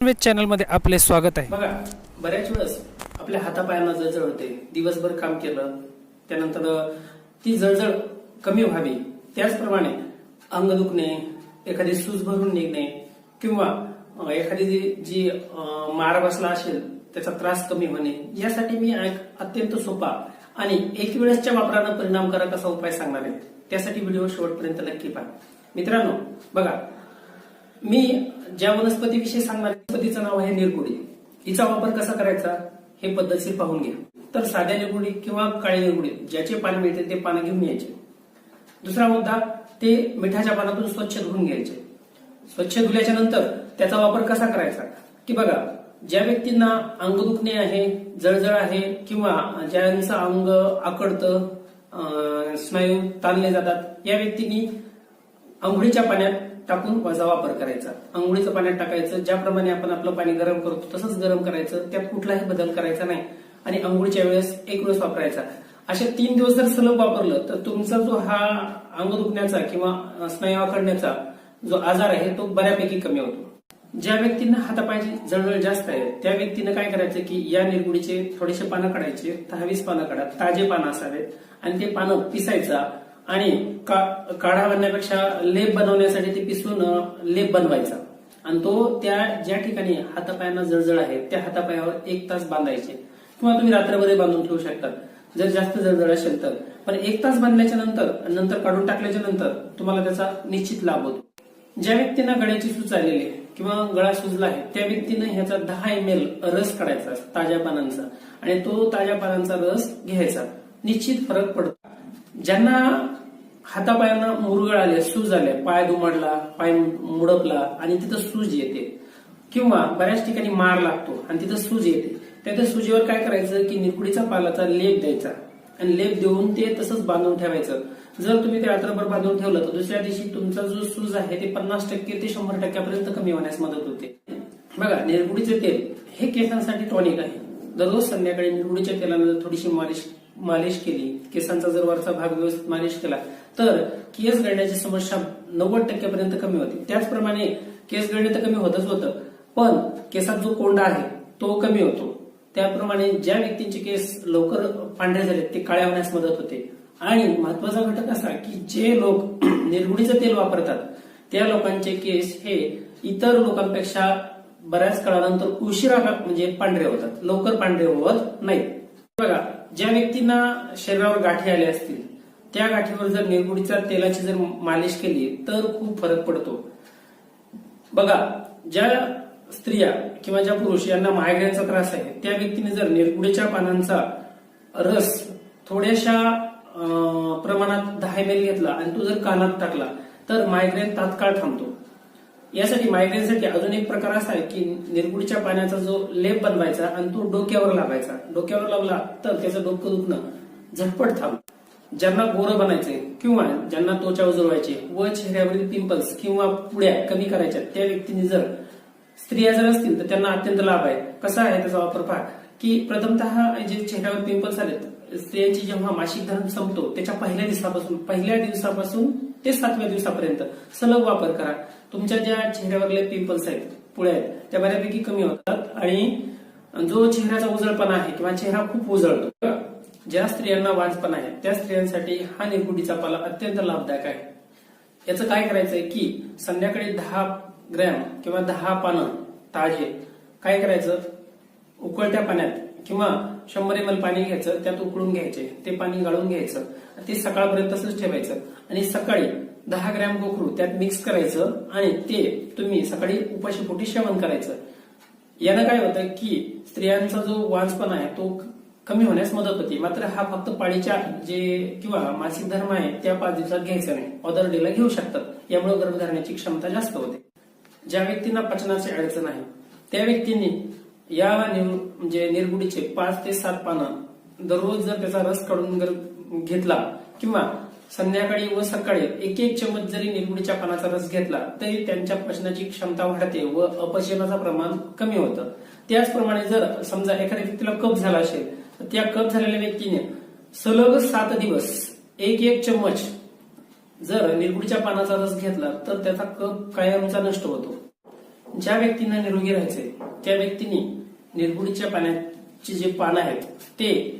Non veg चॅनलमध्ये आपले स्वागत आहे. बघा बऱ्याच वेळेस आपल्या हातापायांना जळजळ होते. दिवसभर काम केलं त्यानंतर ती जळजळ कमी व्हावी. त्याचप्रमाणे अंग दुखणे एखादी सूज भरून निघणे किंवा एखादी जी- जी मार बसला असेल त्याचा त्रास कमी होणे यासाठी मी एक अत्यंत सोपा आणि एक वेळेसच्या वापरानं परिणामकारक असा उपाय सांगणार आहे. त्यासाठी व्हिडिओ शेवटपर्यंत नक्की पहा. मित्रांनो बघा मी ज्या वनस्पतीविषयी सांगणार वनस्पतीचं नाव आहे निरगुडी. हिचा वापर कसा करायचा हे पद्धतशीर पाहून घ्या. तर साध्या निरगुडी किंवा काळी निरगुडी ज्याचे पान मिळते ते पानं घेऊन यायचे. दुसरा मुद्दा ते मिठाच्या पानातून स्वच्छ धुवून घ्यायचे. स्वच्छ धुल्याच्या नंतर त्याचा वापर कसा करायचा? की बघा ज्या व्यक्तींना अंग दुखणे आहे जळजळ आहे किंवा ज्यांचं अंग आकडतं स्नायू ताणले जातात या व्यक्तींनी आंघोळीच्या पाण्यात टाकून वजा वापर करायचा. आंघोळीचं पाण्यात टाकायचं ज्याप्रमाणे आपण आपलं पाणी गरम करतो तसंच गरम करायचं त्यात कुठलाही बदल करायचा नाही. आणि आंघोळीच्या वेळेस एक वेळेस वापरायचा. असे तीन दिवस जर सलग वापरलं तर तुमचा जो हा अंग दुखण्याचा किंवा स्नायू आखडण्याचा जो आजार आहे तो बऱ्यापैकी कमी होतो. ज्या व्यक्तींना हातापायची जळजळ जास्त आहे त्या व्यक्तीनं काय करायचं की या निरगुडीचे थोडेसे पानं काढायचे दहावीस पानं काढा ताजे पानं असावेत आणि ते पानं पिसायचा आणि का- काढा बनण्यापेक्षा लेप बनवण्यासाठी ते पिसून लेप बनवायचा. आणि तो त्या ज्या ठिकाणी हातापायांना जळजळ आहे त्या हातापायावर एक तास बांधायचे. किंवा तुम्ही रात्रभर बांधून ठेवू शकता. जर जास्त जळजळ असेल तर. पण एक तास बांधल्याच्या नंतर नंतर काढून टाकल्याच्या नंतर तुम्हाला त्याचा निश्चित लाभ होतो. ज्या व्यक्तींना गळ्याची सूज आलेली आहे किंवा गळा सुजला आहे त्या व्यक्तीनं ह्याचा दहा एम एल रस काढायचा ताज्या पानांचा. आणि तो ताज्या पानांचा रस घ्यायचा. निश्चित फरक पडतो. ज्यांना हातापायांना मुरगळ आले सूज आले पाय दुमडला पाय मुडपला आणि तिथं सूज येते. किंवा बऱ्याच ठिकाणी मार लागतो आणि तिथं सूज येते. त्या त्या सुजीवर काय करायचं की निकुडीचा पालाचा लेप द्यायचा. आणि लेप देऊन ते तसंच बांधून ठेवायचं. जर तुम्ही ते रात्रभर बांधून ठेवलं तर दुसऱ्या दिवशी तुमचा जो सूज आहे ते पन्नास टक्के ते शंभर टक्क्यापर्यंत कमी होण्यास मदत होते. बघा निरगुडीचे तेल हे केसांसाठी टॉनिक आहे. दररोज संध्याकाळी निरगुडीच्या तेलानं जर थोडीशी मालिश मालिश केली केसांचा जर वरचा भाग व्यवस्थित मालिश केला तर केस गळण्याची समस्या नव्वद टक्क्यापर्यंत कमी होते. त्याचप्रमाणे केस गळणे तर कमी होतच होतं पण केसात जो कोंडा आहे तो कमी होतो. त्याप्रमाणे ज्या व्यक्तींचे केस लवकर पांढरे झाले ते काळ्या होण्यास मदत होते. आणि महत्त्वाचा घटक असा की जे लोक निरगुडीचं तेल वापरतात त्या लोकांचे केस हे इतर लोकांपेक्षा बऱ्याच काळानंतर उशिरा म्हणजे पांढरे होतात लवकर पांढरे होत नाहीत. बघा ज्या व्यक्तींना शरीरावर गाठी आल्या असतील त्या गाठीवर जर निरगुडीच्या तेलाची जर मालिश केली तर खूप फरक पडतो. बघा ज्या स्त्रिया किंवा ज्या पुरुष यांना मायग्रेनचा त्रास आहे त्या व्यक्तीने जर निरगुडीच्या पानांचा रस थोड्याशा प्रमाणात दहा एम एल घेतला आणि तो जर कानात टाकला तर मायग्रेन तात्काळ थांबतो. यासाठी मायग्रेनसाठी अजून एक प्रकार असा आहे की निरगुडीच्या पाण्याचा जो लेप बनवायचा आणि तो डोक्यावर लावायचा. डोक्यावर लावला तर त्याचं डोकं दुखणं झटपट थांब ज्यांना गोरं बनायचे किंवा ज्यांना त्वचा उजळवायचे व चेहऱ्यावरील पिंपल्स किंवा पुड्या कमी करायच्या त्या व्यक्तींनी जर स्त्रिया जर असतील तर त्यांना अत्यंत लाभ आहे. कसा आहे त्याचा वापर पहा. की प्रथमतः जे चेहऱ्यावर पिंपल्स आलेत स्त्रियांची जेव्हा मासिक धर्म संपतो त्याच्या पहिल्या दिवसापासून पहिल्या दिवसापासून ते सातव्या दिवसापर्यंत सलग वापर करा. तुमच्या ज्या चेहऱ्यावरले पिंपल्स आहेत पुळ्या आहेत त्या बऱ्यापैकी कमी होतात. आणि जो चेहऱ्याचा उजळपणा आहे किंवा चेहरा खूप उजळतो ज्या स्त्रियांना वाजपणा आहे त्या स्त्रियांसाठी हा निरगुडीचा पाला अत्यंत लाभदायक आहे. याचं काय करायचंय की संध्याकाळी दहा ग्रॅम किंवा दहा पानं ताजे काय करायचं? उकळत्या पाण्यात किंवा शंभर एम एल पाणी घ्यायचं त्यात उकळून घ्यायचे ते पाणी गाळून घ्यायचं ते सकाळपर्यंत तसंच ठेवायचं. आणि सकाळी दहा ग्रॅम गोखरू त्यात मिक्स करायचं आणि ते तुम्ही सकाळी उपाशीपोटी सेवन करायचं. यानं काय होतं की स्त्रियांचा जो वाजपणा आहे तो कमी होण्यास मदत होते. मात्र हा फक्त पाळीच्या जे किंवा मासिक धर्म आहे त्या पाच दिवसात घ्यायचा नाही. ऑदर डेला घेऊ शकतात. यामुळे गर्भधारणाची क्षमता जास्त होते. ज्या व्यक्तींना पचनाची अडचण आहे त्या व्यक्तींनी या म्हणजे निरगुडीचे पाच ते सात पानं दररोज जर त्याचा रस काढून जर घेतला किंवा संध्याकाळी व सकाळी एक एक चमच जरी निरगुडीच्या पानाचा रस घेतला तरी त्यांच्या पचनाची क्षमता वाढते व अपचनाचं प्रमाण कमी होतं. त्याचप्रमाणे जर समजा एखाद्या व्यक्तीला कप झाला असेल तर त्या कप झालेल्या व्यक्तीने सलग सात दिवस एक एक चम्मच जर निरगुडीच्या पानाचा रस घेतला तर त्याचा कप कायमचा नष्ट होतो. ज्या व्यक्तींना निरोगी राहायचे त्या व्यक्तीने निरगुडीच्या पाण्याचे जे पानं आहेत ते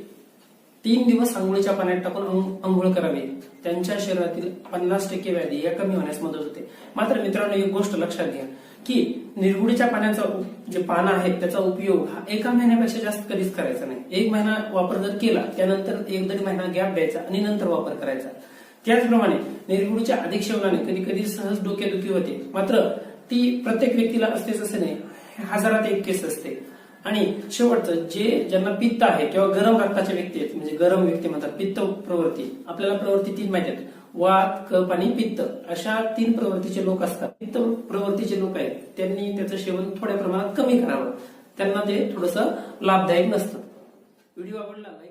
तीन दिवस आंघोळीच्या पाण्यात टाकून आंघोळ करावी. त्यांच्या शरीरातील पन्नास टक्के व्याधी या कमी होण्यास मदत होते. मात्र मित्रांनो एक गोष्ट लक्षात घ्या की निरगुडीच्या पाण्याचा जे पानं आहेत त्याचा उपयोग हा एका महिन्यापेक्षा जास्त कधीच करायचा नाही. एक महिना वापर जर केला त्यानंतर एक दीड महिना गॅप द्यायचा आणि नंतर वापर करायचा. त्याचप्रमाणे निरगुडीच्या अधिक सेवनाने कधी कधी सहज डोकेदुखी होते. मात्र ती प्रत्येक व्यक्तीला असतेच असे नाही. हजारात एक केस असते. आणि शेवटचं जे ज्यांना पित्त आहे किंवा गरम रक्ताचे व्यक्ती आहेत म्हणजे गरम व्यक्ती म्हणतात पित्त प्रवृत्ती आपल्याला प्रवृत्ती तीन माहिती आहेत. वात कप आणि पित्त अशा तीन प्रवृत्तीचे लोक असतात. पित्त प्रवृत्तीचे लोक आहेत. त्यांनी त्याचं सेवन थोड्या प्रमाणात कमी करावं. त्यांना ते थोडंसं लाभदायक नसतं. व्हिडिओ आवडला लाईक